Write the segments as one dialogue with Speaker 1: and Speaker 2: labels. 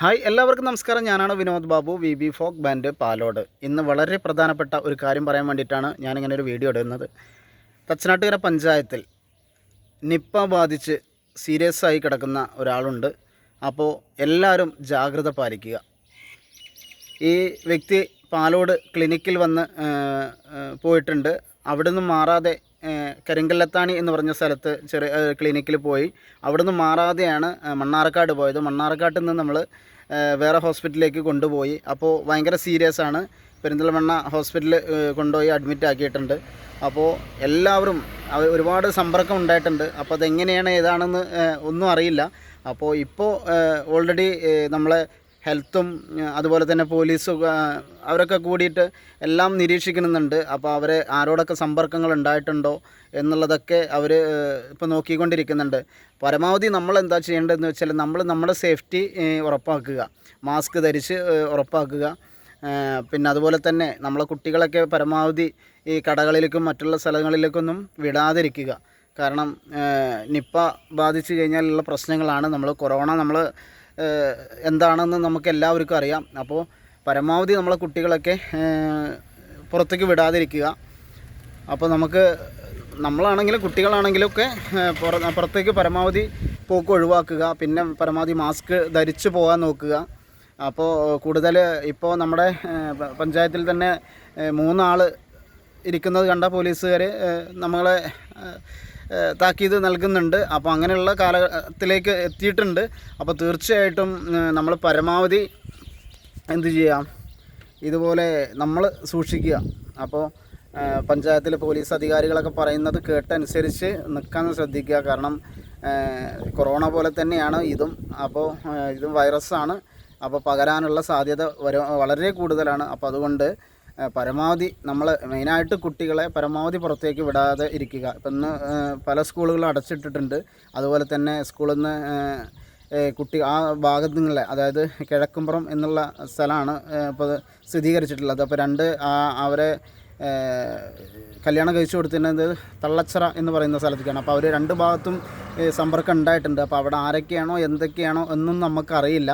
Speaker 1: Hi എല്ലാവർക്കും നമസ്കാരം. ഞാനാണ് Vinod Babu V B folk band Palode. ഇന്ന് വളരെ പ്രധാനപ്പെട്ട ഒരു കാര്യം പറയാൻ വേണ്ടിയിട്ടാണ് ഞാനിങ്ങനെ ഒരു വീഡിയോ ഇടുന്നത്. തച്ചനാട്ടുകര പഞ്ചായത്തിൽ നിപ്പ ബാധിച്ച് സീരിയസ് ആയി കിടക്കുന്ന ഒരാളുണ്ട്. അപ്പോൾ എല്ലാവരും ജാഗ്രത പാലിക്കുക. ഈ വ്യക്തി പാലോട് ക്ലിനിക്കിൽ വന്ന് പോയിട്ടുണ്ട്. അവിടെ നിന്ന് മാറാതെ കരിങ്കല്ലത്താണി എന്ന് പറഞ്ഞ സ്ഥലത്ത് ചെറിയ ക്ലിനിക്കിൽ പോയി. അവിടെ നിന്ന് മാറാതെയാണ് മണ്ണാർക്കാട് പോയത്. മണ്ണാർക്കാട്ടിൽ നിന്ന് നമ്മൾ വേറെ ഹോസ്പിറ്റലിലേക്ക് കൊണ്ടുപോയി. അപ്പോൾ ഭയങ്കര സീരിയസ് ആണ്. പെരിന്തൽമണ്ണ ഹോസ്പിറ്റലിൽ കൊണ്ടുപോയി അഡ്മിറ്റ് ആക്കിയിട്ടുണ്ട്. അപ്പോൾ എല്ലാവരും ഒരുപാട് സമ്പർക്കം ഉണ്ടായിട്ടുണ്ട്. അപ്പോൾ അതെങ്ങനെയാണ് ഏതാണെന്ന് ഒന്നും അറിയില്ല. അപ്പോൾ ഇപ്പോൾ ഓൾറെഡി നമ്മളെ ഹെൽത്തും അതുപോലെ തന്നെ പോലീസും അവരൊക്കെ കൂടിയിട്ട് എല്ലാം നിരീക്ഷിക്കുന്നുണ്ട്. അപ്പോൾ അവരെ ആരോടൊക്കെ സമ്പർക്കങ്ങൾ ഉണ്ടായിട്ടുണ്ടോ എന്നുള്ളതൊക്കെ അവർ ഇപ്പോൾ നോക്കിക്കൊണ്ടിരിക്കുന്നുണ്ട്. പരമാവധി നമ്മൾ എന്താ ചെയ്യേണ്ടതെന്ന് വെച്ചാൽ നമ്മൾ നമ്മുടെ സേഫ്റ്റി ഉറപ്പാക്കുക. മാസ്ക് ധരിച്ച് ഉറപ്പാക്കുക. പിന്നെ അതുപോലെ തന്നെ നമ്മളെ കുട്ടികളൊക്കെ പരമാവധി ഈ കടകളിലേക്കും മറ്റുള്ള സ്ഥലങ്ങളിലേക്കൊന്നും വിടാതിരിക്കുക. കാരണം നിപ്പ ബാധിച്ചു കഴിഞ്ഞാലുള്ള പ്രശ്നങ്ങളാണ് നമ്മൾ കൊറോണ നമ്മൾ എന്താണെന്ന് നമുക്ക് എല്ലാവർക്കും അറിയാം. അപ്പോൾ പരമാവധി നമ്മളെ കുട്ടികളൊക്കെ പുറത്തേക്ക് വിടാതിരിക്കുക. അപ്പോൾ നമുക്ക് നമ്മളാണെങ്കിലും കുട്ടികളാണെങ്കിലും ഒക്കെ പുറ- പുറത്തേക്ക് പരമാവധി പോക്ക് ഒഴിവാക്കുക. പിന്നെ പരമാവധി മാസ്ക് ധരിച്ച് പോകാൻ നോക്കുക. അപ്പോൾ കൂടുതൽ ഇപ്പോൾ നമ്മുടെ പഞ്ചായത്തിൽ തന്നെ മൂന്നാൾ ഇരിക്കുന്നത് കണ്ട പോലീസുകാർ നമ്മളെ താക്കീത് നൽകുന്നുണ്ട്. അപ്പോൾ അങ്ങനെയുള്ള കാലത്തിലേക്ക് എത്തിയിട്ടുണ്ട്. അപ്പോൾ തീർച്ചയായിട്ടും നമ്മൾ പരമാവധി എന്ത് ചെയ്യാം? ഇതുപോലെ നമ്മൾ സൂക്ഷിക്കുക. അപ്പോൾ പഞ്ചായത്തിൽ പോലീസ് അധികാരികളൊക്കെ പറയുന്നത് കേട്ടനുസരിച്ച് നിൽക്കാൻ ശ്രദ്ധിക്കുക. കാരണം കൊറോണ പോലെ തന്നെയാണ് ഇതും. അപ്പോൾ ഇതും വൈറസാണ് അപ്പോൾ പകരാനുള്ള സാധ്യത വളരെ കൂടുതലാണ്. അപ്പോൾ അതുകൊണ്ട് പരമാവധി നമ്മൾ മെയിനായിട്ട് കുട്ടികളെ പരമാവധി പുറത്തേക്ക് വിടാതെ ഇരിക്കുക. ഇപ്പം ഇന്ന് പല സ്കൂളുകളും അടച്ചിട്ടിട്ടുണ്ട്. അതുപോലെ തന്നെ സ്കൂളിൽ നിന്ന് കുട്ടി ആ ഭാഗത്തു നിങ്ങളെ അതായത് കിഴക്കുംപുറം എന്നുള്ള സ്ഥലമാണ് ഇപ്പോൾ സ്ഥിരീകരിച്ചിട്ടുള്ളത്. അപ്പോൾ രണ്ട് അവരെ കല്യാണം കഴിച്ചു കൊടുത്തിരുന്നത് തള്ളച്ചറ എന്ന് പറയുന്ന സ്ഥലത്തേക്കാണ്. അപ്പോൾ അവർ രണ്ട് ഭാഗത്തും സമ്പർക്കം ഉണ്ടായിട്ടുണ്ട്. അപ്പോൾ അവിടെ ആരൊക്കെയാണോ എന്തൊക്കെയാണോ എന്നും നമുക്കറിയില്ല.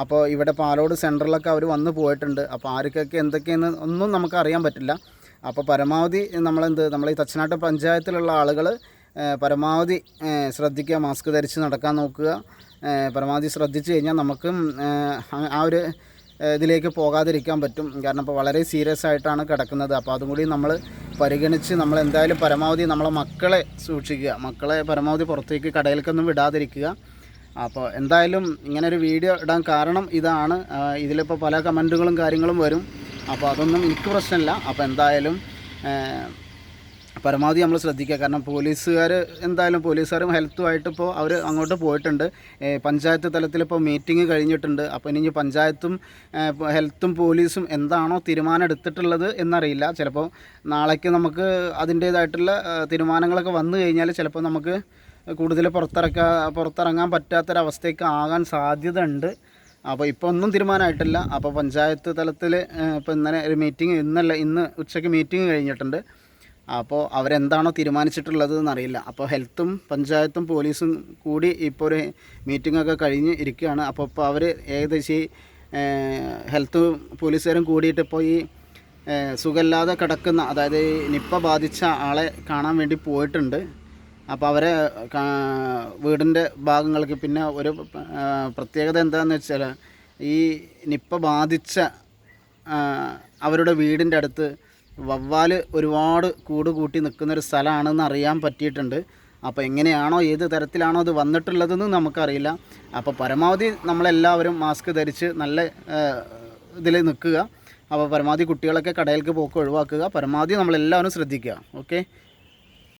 Speaker 1: അപ്പോൾ ഇവിടെ പാലോട് സെന്ററിലൊക്കെ അവർ വന്ന് പോയിട്ടുണ്ട്. അപ്പോൾ ആർക്കൊക്കെ എന്തൊക്കെയെന്ന് ഒന്നും നമുക്ക് അറിയാൻ പറ്റില്ല. അപ്പോൾ പരമാവധി നമ്മളെന്ത് നമ്മൾ ഈ തച്ചനാട്ട് പഞ്ചായത്തിലുള്ള ആളുകൾ പരമാവധി ശ്രദ്ധിക്കുക മാസ്ക് ധരിച്ച് നടക്കാൻ നോക്കുക. പരമാവധി ശ്രദ്ധിച്ചു കഴിഞ്ഞാൽ നമുക്കും ആ- ഒരു ഇതിലേക്ക് പോകാതിരിക്കാൻ പറ്റും. കാരണം ഇപ്പോൾ വളരെ സീരിയസ് ആയിട്ടാണ് കിടക്കുന്നത്. അപ്പോൾ അതും കൂടി നമ്മൾ പരിഗണിച്ച് നമ്മൾ എന്തായാലും പരമാവധി നമ്മളെ മക്കളെ സൂക്ഷിക്കുക. മക്കളെ പരമാവധി പുറത്തേക്ക് കടയിലേക്കൊന്നും വിടാതിരിക്കുക. അപ്പോൾ എന്തായാലും ഇങ്ങനെ ഒരു വീഡിയോ ഇടാൻ കാരണം ഇതാണ്. ഇതിലിപ്പോൾ പല കമന്റുകളും കാര്യങ്ങളും വരും. അപ്പോൾ അതൊന്നും എനിക്ക് പ്രശ്നമില്ല. അപ്പോൾ എന്തായാലും പരമാവധി നമ്മൾ ശ്രദ്ധിക്കുക. കാരണം പോലീസുകാർ എന്തായാലും പോലീസുകാരും ഹെൽത്തുമായിട്ട് ഇപ്പോൾ അവർ അങ്ങോട്ട് പോയിട്ടുണ്ട്. പഞ്ചായത്ത് തലത്തിൽ ഇപ്പോൾ മീറ്റിംഗ് കഴിഞ്ഞിട്ടുണ്ട്. അപ്പോൾ ഇനി പഞ്ചായത്തും ഹെൽത്തും പോലീസും എന്താണോ തീരുമാനം എടുത്തിട്ടുള്ളത് എന്നറിയില്ല. ചിലപ്പോൾ നാളേക്ക് നമുക്ക് അതിന്റേതായിട്ടുള്ള തീരുമാനങ്ങളൊക്കെ വന്നു കഴിഞ്ഞാൽ ചിലപ്പോൾ നമുക്ക് കൂടുതൽ പുറത്തിറക്കാൻ പുറത്തിറങ്ങാൻ പറ്റാത്തൊരവസ്ഥയ്ക്ക് ആകാൻ സാധ്യത ഉണ്ട് അപ്പോൾ ഇപ്പോൾ ഒന്നും തീരുമാനമായിട്ടില്ല. അപ്പോൾ പഞ്ചായത്ത് തലത്തിൽ ഇപ്പോൾ ഇന്നലെ ഒരു മീറ്റിംഗ് ഇന്നല്ല ഇന്ന് ഉച്ചയ്ക്ക് മീറ്റിംഗ് കഴിഞ്ഞിട്ടുണ്ട്. അപ്പോൾ അവരെന്താണോ തീരുമാനിച്ചിട്ടുള്ളത് എന്നറിയില്ല അപ്പോൾ ഹെൽത്തും പഞ്ചായത്തും പോലീസും കൂടി ഇപ്പോൾ ഒരു മീറ്റിങ്ങൊക്കെ കഴിഞ്ഞ് ഇരിക്കുകയാണ്. അപ്പോൾ ഇപ്പോൾ അവർ ഏകദേശം ഈ ഹെൽത്ത് പോലീസുകാരും കൂടിയിട്ട് ഇപ്പോൾ ഈ സുഖമില്ലാതെ കിടക്കുന്ന അതായത് നിപ്പ ബാധിച്ച ആളെ കാണാൻ വേണ്ടി പോയിട്ടുണ്ട്. അപ്പോൾ അവരെ വീടിന്റെ ഭാഗങ്ങൾക്ക് പിന്നെ ഒരു പ്രത്യേകത എന്താണെന്ന് വെച്ചാൽ ഈ നിപ്പ ബാധിച്ച അവരുടെ വീടിന്റെ അടുത്ത് വവ്വാൽ ഒരുപാട് കൂട് കൂട്ടി നിൽക്കുന്നൊരു സ്ഥലമാണെന്ന് അറിയാൻ പറ്റിയിട്ടുണ്ട്. അപ്പോൾ എങ്ങനെയാണോ ഏത് തരത്തിലാണോ അത് വന്നിട്ടുള്ളതെന്ന് നമുക്കറിയില്ല. അപ്പോൾ പരമാവധി നമ്മളെല്ലാവരും മാസ്ക് ധരിച്ച് നല്ല ഇതിൽ നിൽക്കുക. അപ്പോൾ പരമാവധി കുട്ടികളൊക്കെ കടയിലേക്ക് പോക്ക് ഒഴിവാക്കുക. പരമാവധി നമ്മളെല്ലാവരും ശ്രദ്ധിക്കുക. ഓക്കെ?